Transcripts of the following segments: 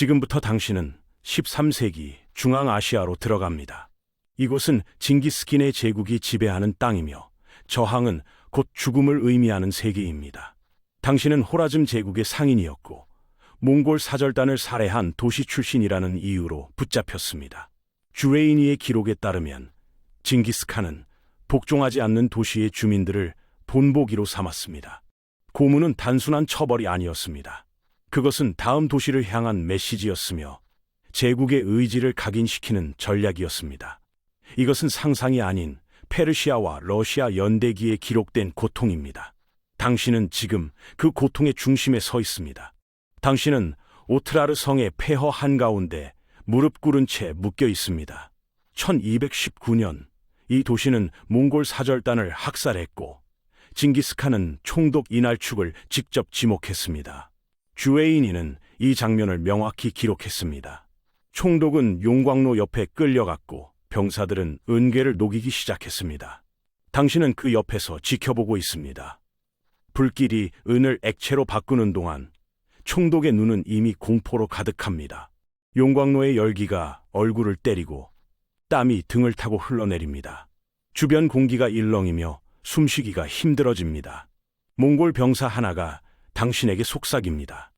지금부터 당신은 13세기 중앙아시아로 들어갑니다. 이곳은 징기스킨의 제국이 지배하는 땅이며 저항은 곧 죽음을 의미하는 세계입니다. 당신은 호라즘 제국의 상인이었고 몽골 사절단을 살해한 도시 출신이라는 이유로 붙잡혔습니다. 주레이니의 기록에 따르면 징기스칸은 복종하지 않는 도시의 주민들을 본보기로 삼았습니다. 고문은 단순한 처벌이 아니었습니다. 그것은 다음 도시를 향한 메시지였으며 제국의 의지를 각인시키는 전략이었습니다. 이것은 상상이 아닌 페르시아와 러시아 연대기에 기록된 고통입니다. 당신은 지금 그 고통의 중심에 서 있습니다. 당신은 오트라르 성의 폐허 한가운데 무릎 꿇은 채 묶여 있습니다. 1219년 이 도시는 몽골 사절단을 학살했고 징기스칸은 총독 이날축을 직접 지목했습니다. 주웨이니는 이 장면을 명확히 기록했습니다. 총독은 용광로 옆에 끌려갔고 병사들은 은괴를 녹이기 시작했습니다. 당신은 그 옆에서 지켜보고 있습니다. 불길이 은을 액체로 바꾸는 동안 총독의 눈은 이미 공포로 가득합니다. 용광로의 열기가 얼굴을 때리고 땀이 등을 타고 흘러내립니다. 주변 공기가 일렁이며 숨쉬기가 힘들어집니다. 몽골 병사 하나가 당신에게 속삭입니다.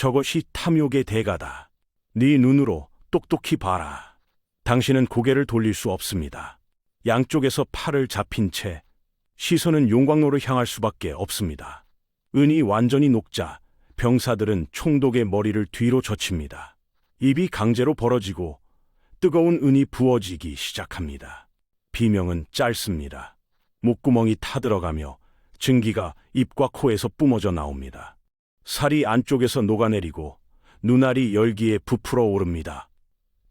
저것이 탐욕의 대가다. 네 눈으로 똑똑히 봐라. 당신은 고개를 돌릴 수 없습니다. 양쪽에서 팔을 잡힌 채 시선은 용광로로 향할 수밖에 없습니다. 은이 완전히 녹자 병사들은 총독의 머리를 뒤로 젖힙니다. 입이 강제로 벌어지고 뜨거운 은이 부어지기 시작합니다. 비명은 짧습니다. 목구멍이 타들어가며 증기가 입과 코에서 뿜어져 나옵니다. 살이 안쪽에서 녹아내리고 눈알이 열기에 부풀어 오릅니다.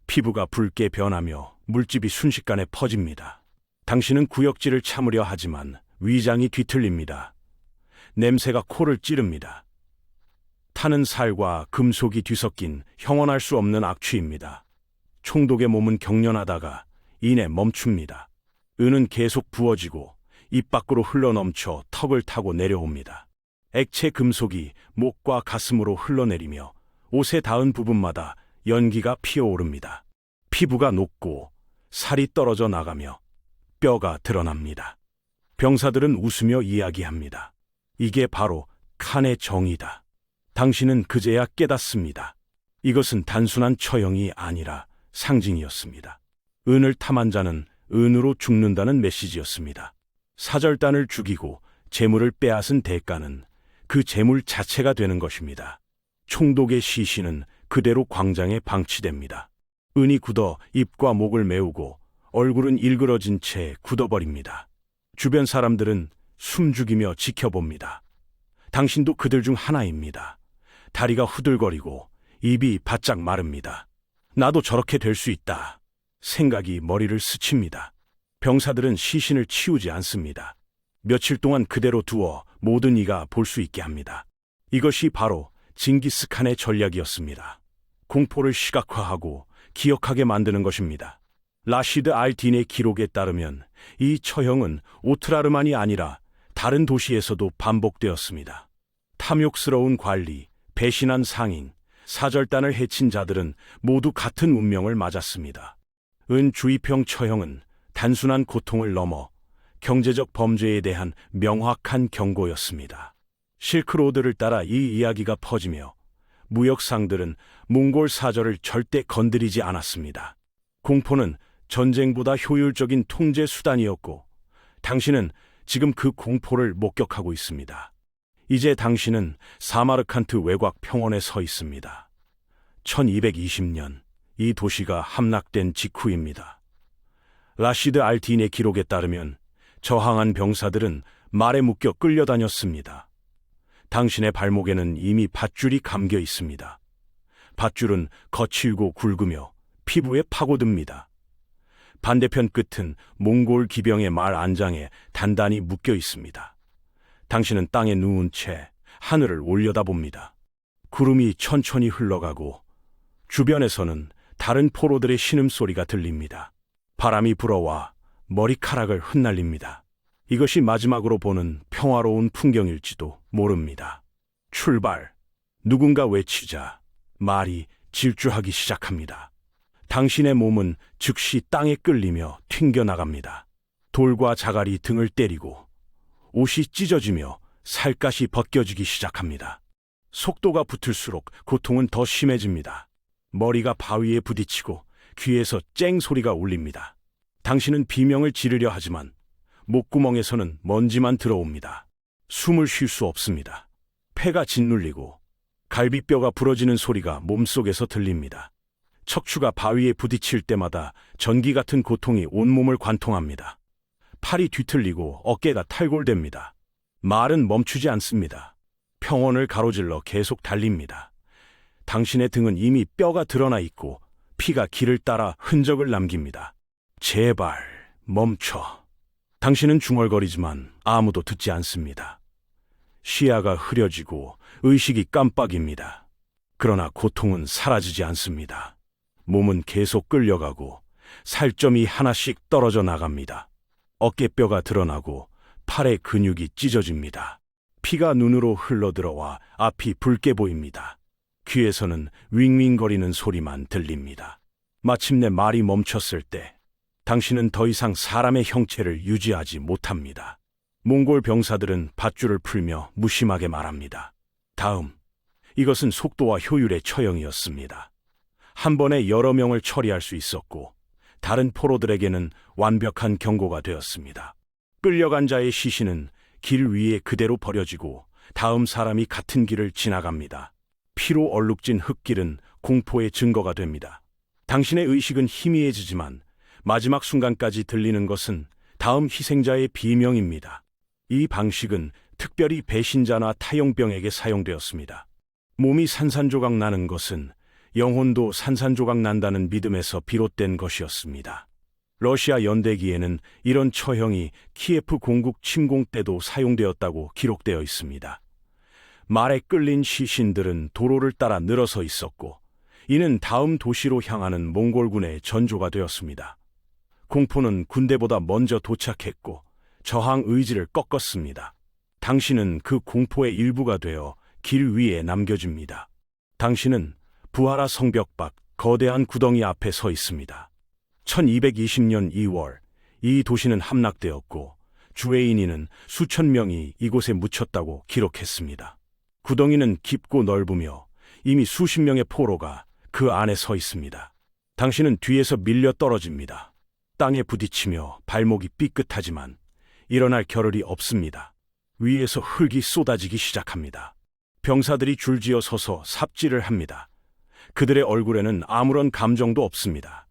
피부가 붉게 변하며 물집이 순식간에 퍼집니다. 당신은 구역질을 참으려 하지만 위장이 뒤틀립니다. 냄새가 코를 찌릅니다. 타는 살과 금속이 뒤섞인 형언할 수 없는 악취입니다. 총독의 몸은 경련하다가 이내 멈춥니다. 은은 계속 부어지고 입 밖으로 흘러넘쳐 턱을 타고 내려옵니다. 액체 금속이 목과 가슴으로 흘러내리며 옷에 닿은 부분마다 연기가 피어오릅니다. 피부가 녹고 살이 떨어져 나가며 뼈가 드러납니다. 병사들은 웃으며 이야기합니다. 이게 바로 칸의 정의다. 당신은 그제야 깨닫습니다. 이것은 단순한 처형이 아니라 상징이었습니다. 은을 탐한 자는 은으로 죽는다는 메시지였습니다. 사절단을 죽이고 재물을 빼앗은 대가는 그 재물 자체가 되는 것입니다. 총독의 시신은 그대로 광장에 방치됩니다. 은이 굳어 입과 목을 메우고 얼굴은 일그러진 채 굳어버립니다. 주변 사람들은 숨죽이며 지켜봅니다. 당신도 그들 중 하나입니다. 다리가 후들거리고 입이 바짝 마릅니다. 나도 저렇게 될 수 있다. 생각이 머리를 스칩니다. 병사들은 시신을 치우지 않습니다. 며칠 동안 그대로 두어 모든 이가 볼 수 있게 합니다. 이것이 바로 징기스칸의 전략이었습니다. 공포를 시각화하고 기억하게 만드는 것입니다. 라시드 알딘의 기록에 따르면 이 처형은 오트라르만이 아니라 다른 도시에서도 반복되었습니다. 탐욕스러운 관리, 배신한 상인, 사절단을 해친 자들은 모두 같은 운명을 맞았습니다. 은 주의평 처형은 단순한 고통을 넘어 경제적 범죄에 대한 명확한 경고였습니다. 실크로드를 따라 이 이야기가 퍼지며 무역상들은 몽골 사절을 절대 건드리지 않았습니다. 공포는 전쟁보다 효율적인 통제 수단이었고 당신은 지금 그 공포를 목격하고 있습니다. 이제 당신은 사마르칸트 외곽 평원에 서 있습니다. 1220년 이 도시가 함락된 직후입니다. 라시드 알틴의 기록에 따르면 저항한 병사들은 말에 묶여 끌려다녔습니다. 당신의 발목에는 이미 밧줄이 감겨 있습니다. 밧줄은 거칠고 굵으며 피부에 파고듭니다. 반대편 끝은 몽골 기병의 말 안장에 단단히 묶여 있습니다. 당신은 땅에 누운 채 하늘을 올려다봅니다. 구름이 천천히 흘러가고 주변에서는 다른 포로들의 신음소리가 들립니다. 바람이 불어와 머리카락을 흩날립니다. 이것이 마지막으로 보는 평화로운 풍경일지도 모릅니다. 출발. 누군가 외치자 말이 질주하기 시작합니다. 당신의 몸은 즉시 땅에 끌리며 튕겨나갑니다. 돌과 자갈이 등을 때리고 옷이 찢어지며 살갗이 벗겨지기 시작합니다. 속도가 붙을수록 고통은 더 심해집니다. 머리가 바위에 부딪히고 귀에서 쨍 소리가 울립니다. 당신은 비명을 지르려 하지만 목구멍에서는 먼지만 들어옵니다. 숨을 쉴 수 없습니다. 폐가 짓눌리고 갈비뼈가 부러지는 소리가 몸속에서 들립니다. 척추가 바위에 부딪힐 때마다 전기 같은 고통이 온몸을 관통합니다. 팔이 뒤틀리고 어깨가 탈골됩니다. 말은 멈추지 않습니다. 평원을 가로질러 계속 달립니다. 당신의 등은 이미 뼈가 드러나 있고 피가 길을 따라 흔적을 남깁니다. 제발 멈춰. 당신은 중얼거리지만 아무도 듣지 않습니다. 시야가 흐려지고 의식이 깜빡입니다. 그러나 고통은 사라지지 않습니다. 몸은 계속 끌려가고 살점이 하나씩 떨어져 나갑니다. 어깨뼈가 드러나고 팔의 근육이 찢어집니다. 피가 눈으로 흘러들어와 앞이 붉게 보입니다. 귀에서는 윙윙거리는 소리만 들립니다. 마침내 말이 멈췄을 때 당신은 더 이상 사람의 형체를 유지하지 못합니다. 몽골 병사들은 밧줄을 풀며 무심하게 말합니다. 다음, 이것은 속도와 효율의 처형이었습니다. 한 번에 여러 명을 처리할 수 있었고, 다른 포로들에게는 완벽한 경고가 되었습니다. 끌려간 자의 시신은 길 위에 그대로 버려지고, 다음 사람이 같은 길을 지나갑니다. 피로 얼룩진 흙길은 공포의 증거가 됩니다. 당신의 의식은 희미해지지만, 마지막 순간까지 들리는 것은 다음 희생자의 비명입니다. 이 방식은 특별히 배신자나 타용병에게 사용되었습니다. 몸이 산산조각 나는 것은 영혼도 산산조각 난다는 믿음에서 비롯된 것이었습니다. 러시아 연대기에는 이런 처형이 키예프 공국 침공 때도 사용되었다고 기록되어 있습니다. 말에 끌린 시신들은 도로를 따라 늘어서 있었고, 이는 다음 도시로 향하는 몽골군의 전조가 되었습니다. 공포는 군대보다 먼저 도착했고, 저항 의지를 꺾었습니다. 당신은 그 공포의 일부가 되어 길 위에 남겨집니다. 당신은 부하라 성벽 밖 거대한 구덩이 앞에 서 있습니다. 1220년 2월 이 도시는 함락되었고 주해인인은 수천 명이 이곳에 묻혔다고 기록했습니다. 구덩이는 깊고 넓으며 이미 수십 명의 포로가 그 안에 서 있습니다. 당신은 뒤에서 밀려 떨어집니다. 땅에 부딪히며 발목이 삐끗하지만 일어날 겨를이 없습니다. 위에서 흙이 쏟아지기 시작합니다. 병사들이 줄지어 서서 삽질을 합니다. 그들의 얼굴에는 아무런 감정도 없습니다.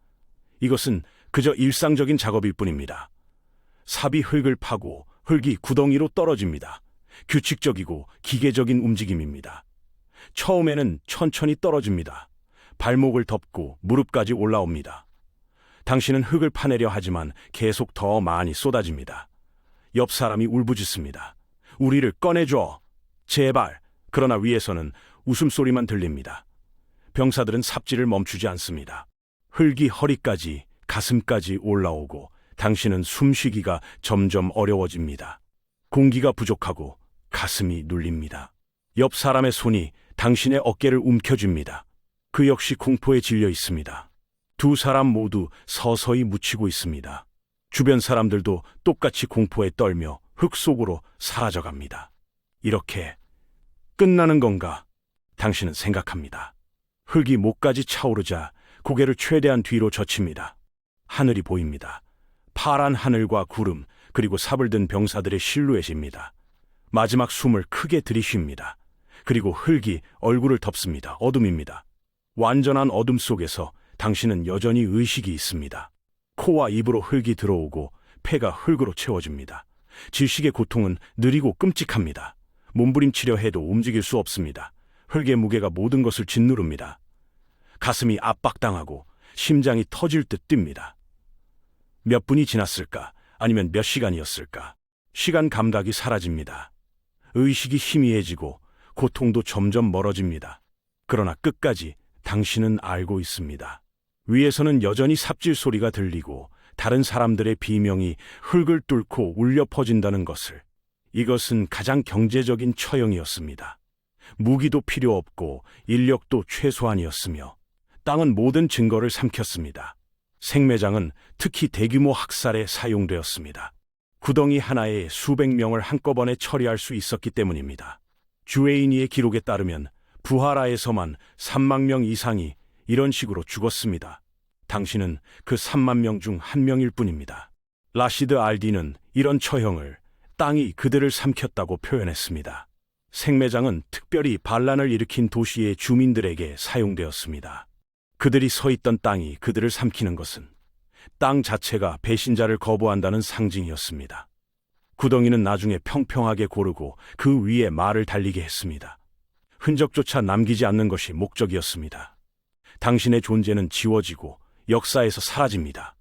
이것은 그저 일상적인 작업일 뿐입니다. 삽이 흙을 파고 흙이 구덩이로 떨어집니다. 규칙적이고 기계적인 움직임입니다. 처음에는 천천히 떨어집니다. 발목을 덮고 무릎까지 올라옵니다. 당신은 흙을 파내려 하지만 계속 더 많이 쏟아집니다. 옆 사람이 울부짖습니다. 우리를 꺼내줘. 제발. 그러나 위에서는 웃음소리만 들립니다. 병사들은 삽질을 멈추지 않습니다. 흙이 허리까지, 가슴까지 올라오고 당신은 숨쉬기가 점점 어려워집니다. 공기가 부족하고 가슴이 눌립니다. 옆 사람의 손이 당신의 어깨를 움켜쥡니다. 그 역시 공포에 질려 있습니다. 두 사람 모두 서서히 묻히고 있습니다. 주변 사람들도 똑같이 공포에 떨며 흙 속으로 사라져갑니다. 이렇게 끝나는 건가? 당신은 생각합니다. 흙이 목까지 차오르자 고개를 최대한 뒤로 젖힙니다. 하늘이 보입니다. 파란 하늘과 구름, 그리고 삽을 든 병사들의 실루엣입니다. 마지막 숨을 크게 들이쉽니다. 그리고 흙이 얼굴을 덮습니다. 어둠입니다. 완전한 어둠 속에서 당신은 여전히 의식이 있습니다. 코와 입으로 흙이 들어오고 폐가 흙으로 채워집니다. 질식의 고통은 느리고 끔찍합니다. 몸부림치려 해도 움직일 수 없습니다. 흙의 무게가 모든 것을 짓누릅니다. 가슴이 압박당하고 심장이 터질 듯 뜁니다. 몇 분이 지났을까? 아니면 몇 시간이었을까? 시간 감각이 사라집니다. 의식이 희미해지고 고통도 점점 멀어집니다. 그러나 끝까지 당신은 알고 있습니다. 위에서는 여전히 삽질 소리가 들리고 다른 사람들의 비명이 흙을 뚫고 울려 퍼진다는 것을. 이것은 가장 경제적인 처형이었습니다. 무기도 필요 없고 인력도 최소한이었으며 땅은 모든 증거를 삼켰습니다. 생매장은 특히 대규모 학살에 사용되었습니다. 구덩이 하나에 수백 명을 한꺼번에 처리할 수 있었기 때문입니다. 주웨이니의 기록에 따르면 부하라에서만 3만 명 이상이 이런 식으로 죽었습니다. 당신은 그 3만 명 중 한 명일 뿐입니다. 라시드 알디는 이런 처형을 땅이 그들을 삼켰다고 표현했습니다. 생매장은 특별히 반란을 일으킨 도시의 주민들에게 사용되었습니다. 그들이 서 있던 땅이 그들을 삼키는 것은 땅 자체가 배신자를 거부한다는 상징이었습니다. 구덩이는 나중에 평평하게 고르고 그 위에 말을 달리게 했습니다. 흔적조차 남기지 않는 것이 목적이었습니다. 당신의 존재는 지워지고 역사에서 사라집니다.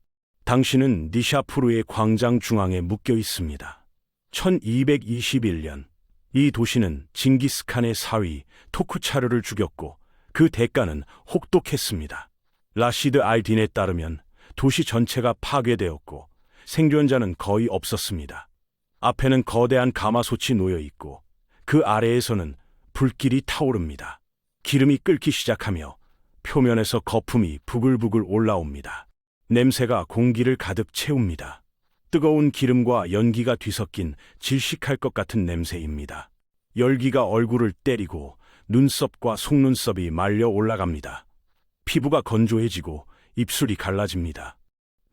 당신은 니샤푸르의 광장 중앙에 묶여 있습니다. 1221년 이 도시는 징기스칸의 사위 토쿠차르를 죽였고 그 대가는 혹독했습니다. 라시드 알딘에 따르면 도시 전체가 파괴되었고 생존자는 거의 없었습니다. 앞에는 거대한 가마솥이 놓여 있고 그 아래에서는 불길이 타오릅니다. 기름이 끓기 시작하며 표면에서 거품이 부글부글 올라옵니다. 냄새가 공기를 가득 채웁니다. 뜨거운 기름과 연기가 뒤섞인 질식할 것 같은 냄새입니다. 열기가 얼굴을 때리고 눈썹과 속눈썹이 말려 올라갑니다. 피부가 건조해지고 입술이 갈라집니다.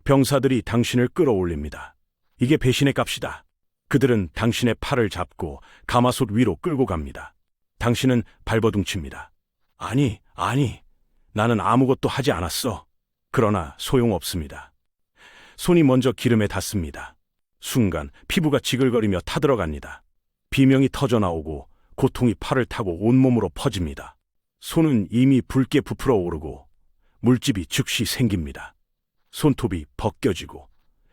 병사들이 당신을 끌어올립니다. 이게 배신의 값이다. 그들은 당신의 팔을 잡고 가마솥 위로 끌고 갑니다. 당신은 발버둥칩니다. 아니, 아니, 나는 아무것도 하지 않았어. 그러나 소용없습니다. 손이 먼저 기름에 닿습니다. 순간 피부가 지글거리며 타들어갑니다. 비명이 터져 나오고 고통이 팔을 타고 온몸으로 퍼집니다. 손은 이미 붉게 부풀어 오르고 물집이 즉시 생깁니다. 손톱이 벗겨지고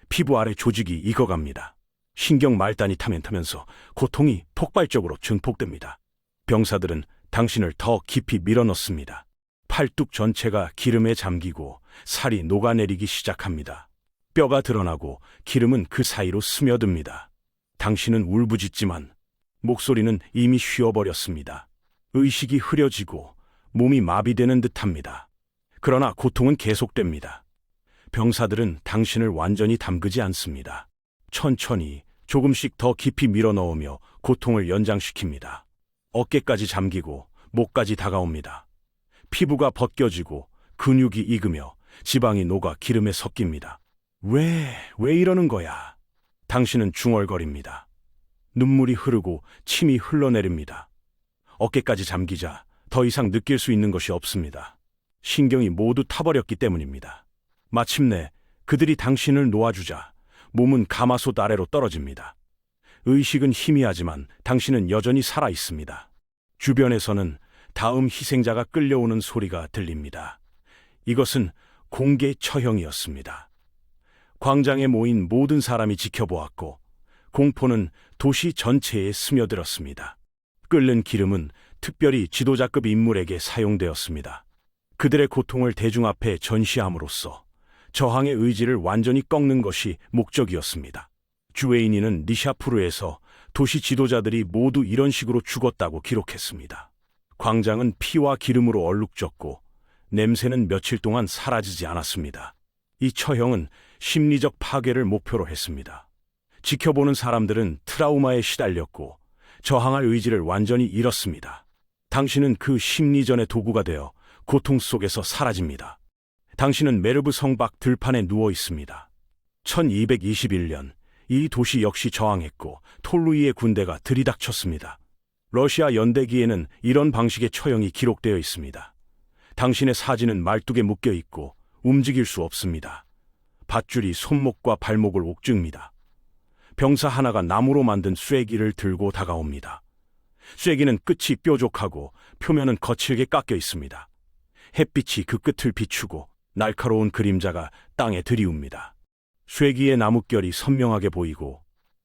피부 아래 조직이 익어갑니다. 신경 말단이 타면 타면서 고통이 폭발적으로 증폭됩니다. 병사들은 당신을 더 깊이 밀어넣습니다. 팔뚝 전체가 기름에 잠기고 살이 녹아내리기 시작합니다. 뼈가 드러나고 기름은 그 사이로 스며듭니다. 당신은 울부짖지만 목소리는 이미 쉬어버렸습니다. 의식이 흐려지고 몸이 마비되는 듯합니다. 그러나 고통은 계속됩니다. 병사들은 당신을 완전히 담그지 않습니다. 천천히 조금씩 더 깊이 밀어넣으며 고통을 연장시킵니다. 어깨까지 잠기고 목까지 다가옵니다. 피부가 벗겨지고 근육이 익으며 지방이 녹아 기름에 섞입니다. 왜, 왜 이러는 거야? 당신은 중얼거립니다. 눈물이 흐르고 침이 흘러내립니다. 어깨까지 잠기자 더 이상 느낄 수 있는 것이 없습니다. 신경이 모두 타버렸기 때문입니다. 마침내 그들이 당신을 놓아주자 몸은 가마솥 아래로 떨어집니다. 의식은 희미하지만 당신은 여전히 살아 있습니다. 주변에서는 다음 희생자가 끌려오는 소리가 들립니다. 이것은 공개 처형이었습니다. 광장에 모인 모든 사람이 지켜보았고 공포는 도시 전체에 스며들었습니다. 끓는 기름은 특별히 지도자급 인물에게 사용되었습니다. 그들의 고통을 대중 앞에 전시함으로써 저항의 의지를 완전히 꺾는 것이 목적이었습니다. 주웨이니는 니샤푸르에서 도시 지도자들이 모두 이런 식으로 죽었다고 기록했습니다. 광장은 피와 기름으로 얼룩졌고 냄새는 며칠 동안 사라지지 않았습니다. 이 처형은 심리적 파괴를 목표로 했습니다. 지켜보는 사람들은 트라우마에 시달렸고 저항할 의지를 완전히 잃었습니다. 당신은 그 심리전의 도구가 되어 고통 속에서 사라집니다. 당신은 메르브 성박 들판에 누워 있습니다. 1221년 이 도시 역시 저항했고 톨루이의 군대가 들이닥쳤습니다. 러시아 연대기에는 이런 방식의 처형이 기록되어 있습니다. 당신의 사진은 말뚝에 묶여 있고 움직일 수 없습니다. 밧줄이 손목과 발목을 옥줍니다. 병사 하나가 나무로 만든 쇠기를 들고 다가옵니다. 쇠기는 끝이 뾰족하고 표면은 거칠게 깎여 있습니다. 햇빛이 그 끝을 비추고 날카로운 그림자가 땅에 들이웁니다. 쇠기의 나뭇결이 선명하게 보이고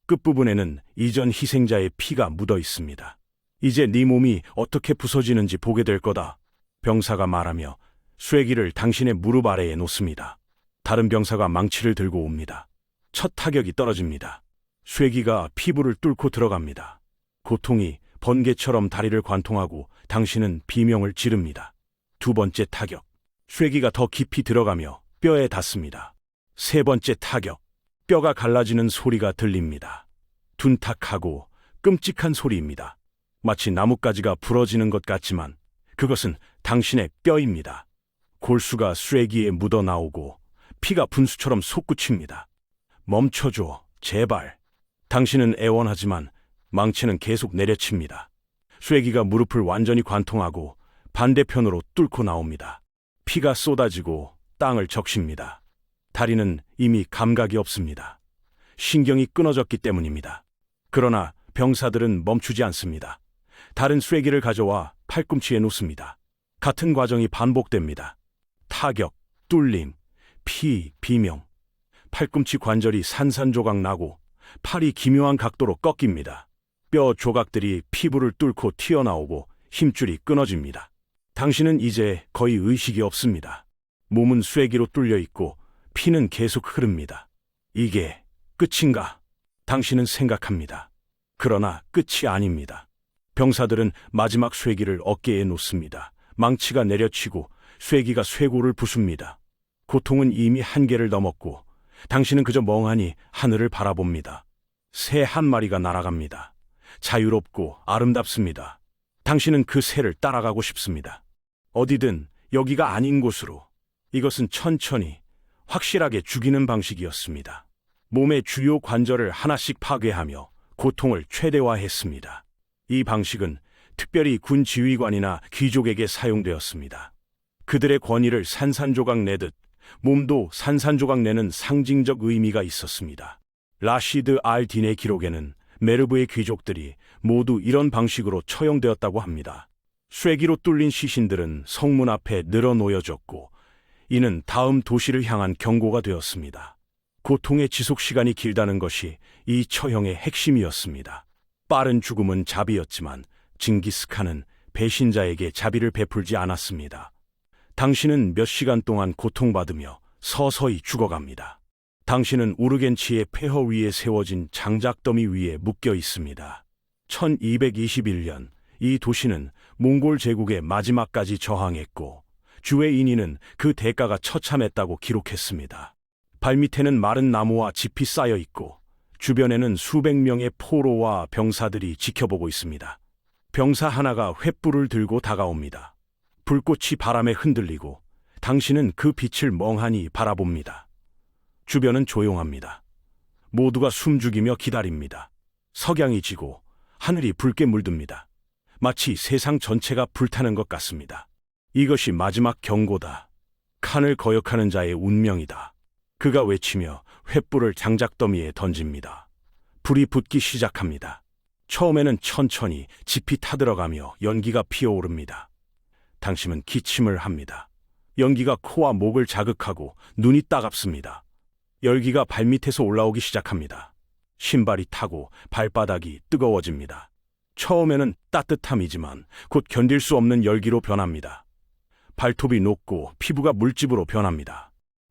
끝부분에는 이전 희생자의 피가 묻어 있습니다. 이제 네 몸이 어떻게 부서지는지 보게 될 거다. 병사가 말하며 쇠기를 당신의 무릎 아래에 놓습니다. 다른 병사가 망치를 들고 옵니다. 첫 타격이 떨어집니다. 쇠기가 피부를 뚫고 들어갑니다. 고통이 번개처럼 다리를 관통하고 당신은 비명을 지릅니다. 두 번째 타격. 쇠기가 더 깊이 들어가며 뼈에 닿습니다. 세 번째 타격. 뼈가 갈라지는 소리가 들립니다. 둔탁하고 끔찍한 소리입니다. 마치 나뭇가지가 부러지는 것 같지만 그것은 당신의 뼈입니다. 골수가 쇠기에 묻어 나오고 피가 분수처럼 솟구칩니다. 멈춰줘, 제발. 당신은 애원하지만 망치는 계속 내려칩니다. 쇠기가 무릎을 완전히 관통하고 반대편으로 뚫고 나옵니다. 피가 쏟아지고 땅을 적십니다. 다리는 이미 감각이 없습니다. 신경이 끊어졌기 때문입니다. 그러나 병사들은 멈추지 않습니다. 다른 쇠기를 가져와 팔꿈치에 놓습니다. 같은 과정이 반복됩니다. 타격, 뚫림, 피, 비명. 팔꿈치 관절이 산산조각 나고 팔이 기묘한 각도로 꺾입니다. 뼈 조각들이 피부를 뚫고 튀어나오고 힘줄이 끊어집니다. 당신은 이제 거의 의식이 없습니다. 몸은 쇠기로 뚫려 있고 피는 계속 흐릅니다. 이게 끝인가? 당신은 생각합니다. 그러나 끝이 아닙니다. 병사들은 마지막 쇠기를 어깨에 놓습니다. 망치가 내려치고 쇠기가 쇠고를 부숩니다. 고통은 이미 한계를 넘었고 당신은 그저 멍하니 하늘을 바라봅니다. 새 한 마리가 날아갑니다. 자유롭고 아름답습니다. 당신은 그 새를 따라가고 싶습니다. 어디든 여기가 아닌 곳으로. 이것은 천천히 확실하게 죽이는 방식이었습니다. 몸의 주요 관절을 하나씩 파괴하며 고통을 최대화했습니다. 이 방식은 특별히 군 지휘관이나 귀족에게 사용되었습니다. 그들의 권위를 산산조각 내듯 몸도 산산조각 내는 상징적 의미가 있었습니다. 라시드 알 딘의 기록에는 메르브의 귀족들이 모두 이런 방식으로 처형되었다고 합니다. 쇠기로 뚫린 시신들은 성문 앞에 늘어 놓여졌고 이는 다음 도시를 향한 경고가 되었습니다. 고통의 지속 시간이 길다는 것이 이 처형의 핵심이었습니다. 빠른 죽음은 자비였지만 징기스칸은 배신자에게 자비를 베풀지 않았습니다. 당신은 몇 시간 동안 고통받으며 서서히 죽어갑니다. 당신은 우르겐치의 폐허 위에 세워진 장작더미 위에 묶여 있습니다. 1221년 이 도시는 몽골 제국의 마지막까지 저항했고 주의 인인은 그 대가가 처참했다고 기록했습니다. 발밑에는 마른 나무와 짚이 쌓여 있고 주변에는 수백 명의 포로와 병사들이 지켜보고 있습니다. 병사 하나가 횃불을 들고 다가옵니다. 불꽃이 바람에 흔들리고 당신은 그 빛을 멍하니 바라봅니다. 주변은 조용합니다. 모두가 숨죽이며 기다립니다. 석양이 지고 하늘이 붉게 물듭니다. 마치 세상 전체가 불타는 것 같습니다. 이것이 마지막 경고다. 칸을 거역하는 자의 운명이다. 그가 외치며 횃불을 장작더미에 던집니다. 불이 붙기 시작합니다. 처음에는 천천히 짚이 타들어가며 연기가 피어오릅니다. 당신은 기침을 합니다. 연기가 코와 목을 자극하고 눈이 따갑습니다. 열기가 발밑에서 올라오기 시작합니다. 신발이 타고 발바닥이 뜨거워집니다. 처음에는 따뜻함이지만 곧 견딜 수 없는 열기로 변합니다. 발톱이 녹고 피부가 물집으로 변합니다.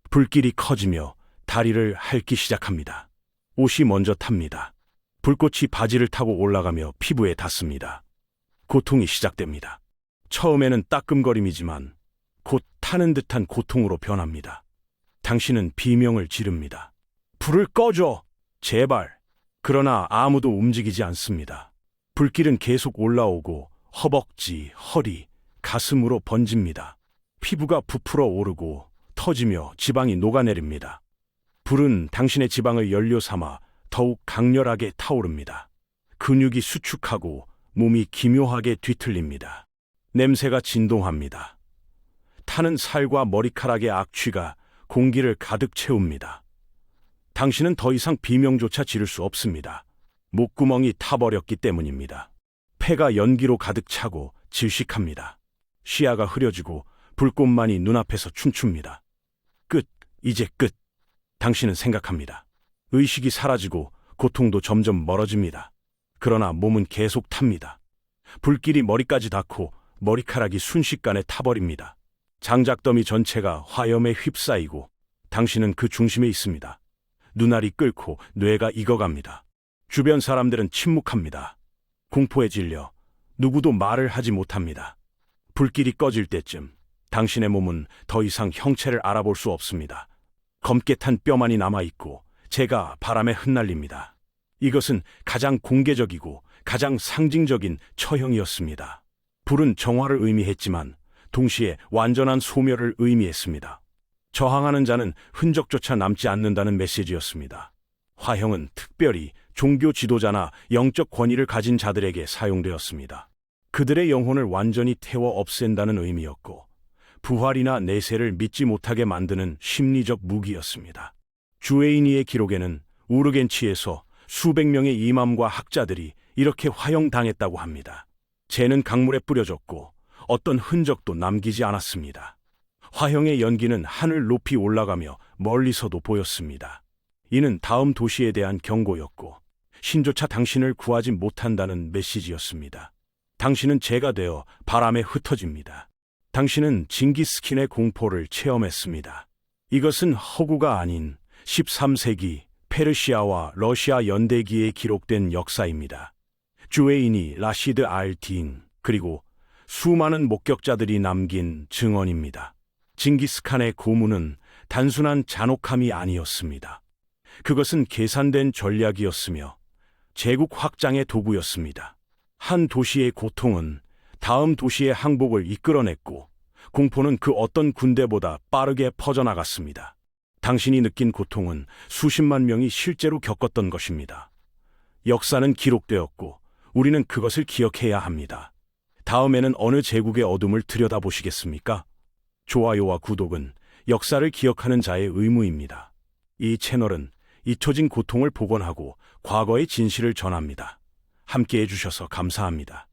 불길이 커지며 다리를 핥기 시작합니다. 옷이 먼저 탑니다. 불꽃이 바지를 타고 올라가며 피부에 닿습니다. 고통이 시작됩니다. 처음에는 따끔거림이지만 곧 타는 듯한 고통으로 변합니다. 당신은 비명을 지릅니다. 불을 꺼줘! 제발! 그러나 아무도 움직이지 않습니다. 불길은 계속 올라오고 허벅지, 허리, 가슴으로 번집니다. 피부가 부풀어 오르고 터지며 지방이 녹아내립니다. 불은 당신의 지방을 연료 삼아 더욱 강렬하게 타오릅니다. 근육이 수축하고 몸이 기묘하게 뒤틀립니다. 냄새가 진동합니다. 타는 살과 머리카락의 악취가 공기를 가득 채웁니다. 당신은 더 이상 비명조차 지를 수 없습니다. 목구멍이 타버렸기 때문입니다. 폐가 연기로 가득 차고 질식합니다. 시야가 흐려지고 불꽃만이 눈앞에서 춤춥니다. 끝, 이제 끝. 당신은 생각합니다. 의식이 사라지고 고통도 점점 멀어집니다. 그러나 몸은 계속 탑니다. 불길이 머리까지 닿고 머리카락이 순식간에 타버립니다. 장작더미 전체가 화염에 휩싸이고 당신은 그 중심에 있습니다. 눈알이 끓고 뇌가 익어갑니다. 주변 사람들은 침묵합니다. 공포에 질려 누구도 말을 하지 못합니다. 불길이 꺼질 때쯤 당신의 몸은 더 이상 형체를 알아볼 수 없습니다. 검게 탄 뼈만이 남아있고 제가 바람에 흩날립니다. 이것은 가장 공개적이고 가장 상징적인 처형이었습니다. 불은 정화를 의미했지만 동시에 완전한 소멸을 의미했습니다. 저항하는 자는 흔적조차 남지 않는다는 메시지였습니다. 화형은 특별히 종교 지도자나 영적 권위를 가진 자들에게 사용되었습니다. 그들의 영혼을 완전히 태워 없앤다는 의미였고, 부활이나 내세를 믿지 못하게 만드는 심리적 무기였습니다. 주에이니의 기록에는 우르겐치에서 수백 명의 이맘과 학자들이 이렇게 화형당했다고 합니다. 재는 강물에 뿌려졌고 어떤 흔적도 남기지 않았습니다. 화형의 연기는 하늘 높이 올라가며 멀리서도 보였습니다. 이는 다음 도시에 대한 경고였고 신조차 당신을 구하지 못한다는 메시지였습니다. 당신은 재가 되어 바람에 흩어집니다. 당신은 징기스킨의 공포를 체험했습니다. 이것은 허구가 아닌 13세기 페르시아와 러시아 연대기에 기록된 역사입니다. 주에인이 라시드 알틴 그리고 수많은 목격자들이 남긴 증언입니다. 징기스칸의 고문은 단순한 잔혹함이 아니었습니다. 그것은 계산된 전략이었으며 제국 확장의 도구였습니다. 한 도시의 고통은 다음 도시의 항복을 이끌어냈고 공포는 그 어떤 군대보다 빠르게 퍼져나갔습니다. 당신이 느낀 고통은 수십만 명이 실제로 겪었던 것입니다. 역사는 기록되었고 우리는 그것을 기억해야 합니다. 다음에는 어느 제국의 어둠을 들여다보시겠습니까? 좋아요와 구독은 역사를 기억하는 자의 의무입니다. 이 채널은 잊혀진 고통을 복원하고 과거의 진실을 전합니다. 함께 해주셔서 감사합니다.